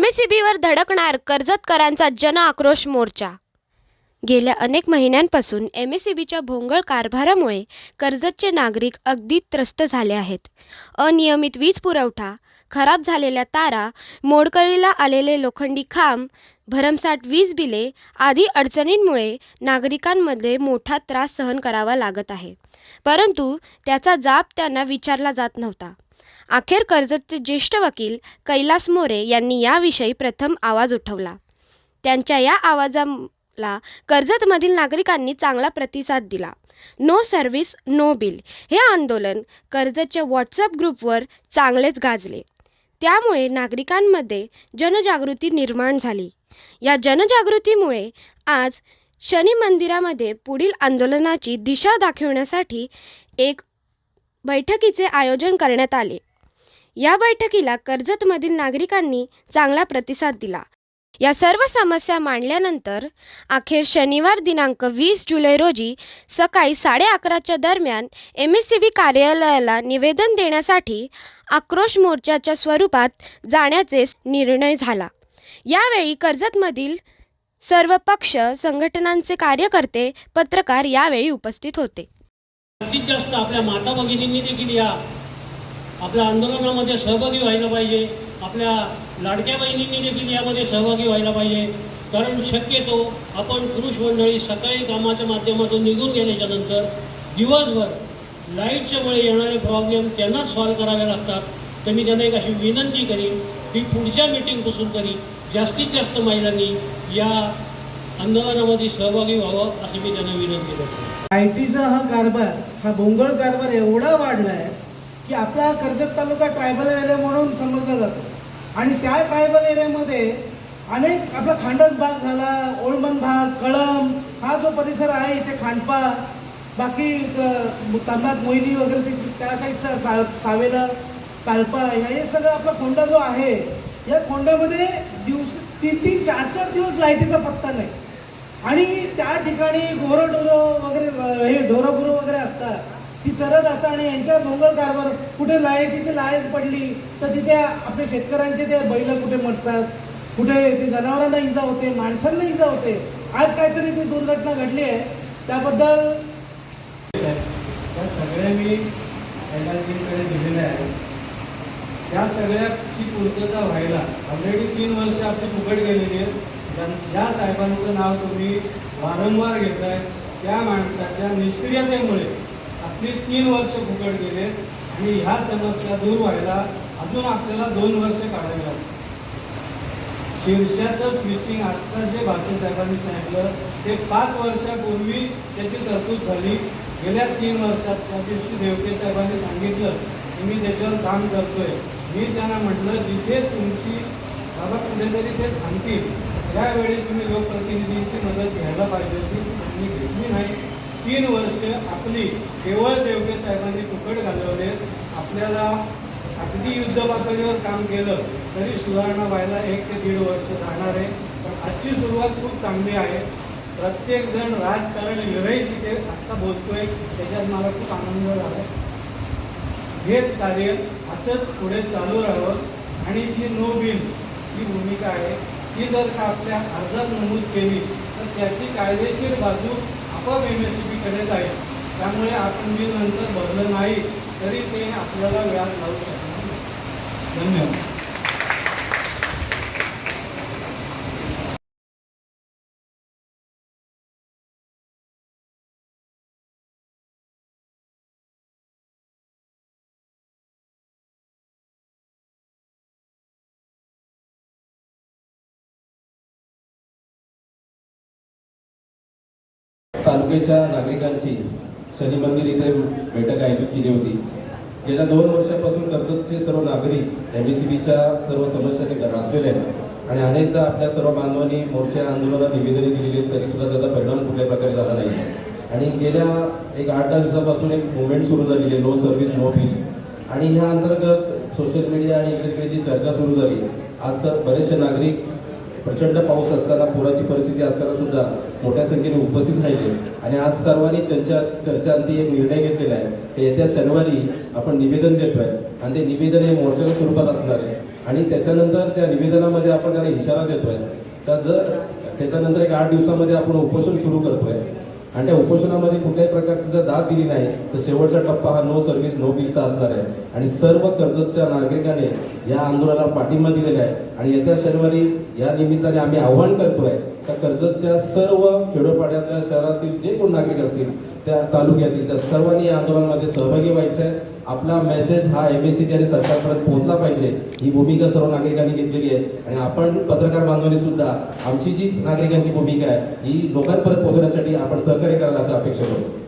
M C beaver धडकणार कर्जतकरांचा जन आक्रोश मोर्चा. गेल्या अनेक महिन्यांपासून एम एस सी बीच्या भोंगळ कारभारामुळे कर्जतचे नागरिक अगदी त्रस्त झाले आहेत. अनियमित वीज पुरवठा खराब झालेल्या तारा मोडकळीला आलेले लोखंडी खांब भरमसाठ वीज बिले आदी अडचणींमुळे नागरिकांमध्ये मोठा त्रास सहन करावा लागत आहे. परंतु त्याचा जाब त्यांना विचारला जात नव्हता. अखेर कर्जतचे ज्येष्ठ वकील कैलास मोरे यांनी याविषयी प्रथम आवाज उठवला. त्यांच्या या आवाजाला कर्जतमधील नागरिकांनी चांगला प्रतिसाद दिला. नो सर्व्हिस नो बिल हे आंदोलन कर्जतच्या व्हॉट्सअप ग्रुपवर चांगलेच गाजले. त्यामुळे नागरिकांमध्ये जनजागृती निर्माण झाली. या जनजागृतीमुळे आज शनी मंदिरामध्ये पुढील आंदोलनाची दिशा दाखवण्यासाठी एक बैठकीचे आयोजन करण्यात आले. या बैठकीला कर्जतमधील नागरिकांनी चांगला प्रतिसाद दिला. या सर्व समस्या मांडल्यानंतर अखेर शनिवार दिनांक वीस जुलै रोजी सकाळी साडे अकराच्या दरम्यान एम एस सी बी कार्यालयाला निवेदन देण्यासाठी आक्रोश मोर्चाच्या स्वरूपात जाण्याचे निर्णय झाला. यावेळी कर्जतमधील सर्व पक्ष संघटनांचे कार्यकर्ते पत्रकार यावेळी उपस्थित होते. जास्तीत जास्त आपल्या माता भगिनींनी देखील या आपल्या आंदोलनामध्ये सहभागी व्हायला पाहिजे. आपल्या लाडक्या बहिणींनी देखील यामध्ये सहभागी व्हायला पाहिजे. कारण शक्यतो आपण पुरुष मंडळी सकाळी कामाच्या माध्यमातून निघून गेल्याच्यानंतर दिवसभर लाईटच्यामुळे येणारे प्रॉब्लेम त्यांनाच सॉल्व्ह करावे लागतात. तर मी त्यांना एक अशी विनंती करीन की पुढच्या मिटिंगपासून तरी जास्तीत जास्त महिलांनी या आंदोलनामध्ये सहभागी व्हावं अशी मी त्यांना विनंती करतो. आय टीचा हा कारभार हा भोंगळ कारभार एवढा वाढला आहे की आपला कर्जत तालुका ट्रायबल एरिया म्हणून समजला जातो. आणि त्या ट्रायबल एरियामध्ये अनेक आपला खांडस भाग झाला ओळमन भाग कळम हा जो परिसर आहे इथे खांडपा बाकी तांबात मोहिनी वगैरे ते- त्या काही सा सावेला कालपा हे सगळं आपला खोंडा जो आहे या खोंड्यामध्ये दिवस तीन तीन चार चार दिवस लाईटीचा पत्ता नाही. आणि त्या ठिकाणी गोरं वगैरे हे ढोरं वगैरे असतात. ती चरत असतात आणि यांच्या मंगळ कारभार कुठे तिथे लाइट पडली तर तिथे आपल्या शेतकऱ्यांचे ते बैल कुठे मटतात कुठे ते जनावरांना इजा होते माणसांना इजा होते. आज काहीतरी ती दुर्घटना घडली आहे. त्याबद्दल त्या सगळ्या मी एलआयसीकडे दिलेल्या आहेत. त्या सगळ्याची पूर्तता व्हायला ऑलरेडी तीन वर्ष आपली फुकट गेलेली आहेत. ज्या- ज्या साहेबांचं नाव तुम्ही वारंवार घेताय. त्या माणसाच्या निष्क्रियतेमुळे आपली तीन वर्ष फुकट गेले आणि ह्या समस्या दूर व्हायला अजून आपल्याला दोन वर्ष काढावी लागतात शीर्षाचं स्विचिंग आत्ता जे भाषण साहेबांनी सांगितलं ते पाच वर्षापूर्वी त्याची तरतूद झाली. गेल्या तीन वर्षात त्या दिवशी देवके साहेबांनी सांगितलं की मी त्याच्यावर काम करतोय. मी त्यांना म्हटलं जिथे तुमची बाबा कुठेतरी ते थांबतील. त्यावेळी तुम्ही लोकप्रतिनिधींची मदत घ्यायला पाहिजे होती. त्यांनी घेतली नाही. तीन वर्ष आपली केवळ देवके साहेबांनी फुकट घालवले. आपल्याला अगदी युद्ध पातळीवर काम केलं तरी सुधारणा व्हायला एक ते दीड वर्ष जाणार आहे. पण आजची सुरुवात खूप चांगली आहे. प्रत्येक जण राजकारण विरही तिथे आत्ता बोलतोय त्याच्यात मला खूप आनंद झाला हेच कार्य असंच पुढे चालू राहावं. आणि जी नो बिल ही भूमिका आहे ती जर का आपल्या अर्जात नमूद केली तर त्याची कायदेशीर बाजू आपोआप एम एस सी बीकडे जाईल. त्यामुळे आपण बिल नंतर भरलं नाही तरी ते आपल्याला व्याज लावू शकणार धन्यवाद. तालुक्याच्या नागरिकांची शनी मंदिर इथे बैठक आयोजित केली होती. गेल्या दोन वर्षापासून कर्जतचे सर्व नागरिक एम सी बीच्या सर्व समस्यांनी ग्रासलेले आहेत. आणि अनेकदा आपल्या सर्व बांधवांनी मोर्चा आंदोलनात निवेदने दिलेली आहेत तरी सुद्धा त्याचा परिणाम कुठल्या प्रकारे झाला नाही. आणि गेल्या एक आठ दहा दिवसापासून एक मुवमेंट सुरू झालेली आहे नो सर्व्हिस नो बिल आणि ह्या अंतर्गत सोशल मीडिया आणि इकडे तिकडे जी चर्चा सुरू झाली आज सर बरेचसे नागरिक प्रचंड पाऊस असताना पुराची परिस्थिती असताना सुद्धा मोठ्या संख्येने उपस्थित राहिले. आणि आज सर्वांनी चर्चा चर्चांती एक निर्णय घेतलेला आहे. की येत्या शनिवारी आपण निवेदन देतोय. आणि ते निवेदन हे मोठ्या स्वरूपात असणार आहे. आणि त्याच्यानंतर त्या निवेदनामध्ये आपण त्याला इशारा देतोय. तर जर त्याच्यानंतर एक आठ दिवसामध्ये आपण उपोषण सुरू करतोय आणि त्या उपोषणामध्ये कुठल्याही प्रकारची जर दाद दिली नाही तर शेवटचा टप्पा हा नो सर्व्हिस नो बिलचा असणार आहे. आणि सर्व कर्जतच्या नागरिकाने या आंदोलनाला पाठिंबा दिलेला आहे. आणि येत्या शनिवारी या निमित्ताने आम्ही आव्हान करतोय त्या कर्जतच्या सर्व खेडोपाड्यातल्या शहरातील जे कोण नागरिक असतील त्या तालुक्यातील त्या सर्वांनी या आंदोलनामध्ये सहभागी व्हायचं आहे आपला मेसेज हा एम एस सी आणि सरकारपर्यंत पोहोचला पाहिजे. ही भूमिका सर्व नागरिकांनी घेतलेली आहे. आणि आपण पत्रकार बांधवांनी सुद्धा आमची जी नागरिकांची भूमिका आहे ही लोकांपर्यंत पोहोचण्यासाठी आपण सहकार्य करायला अशी अपेक्षा करतो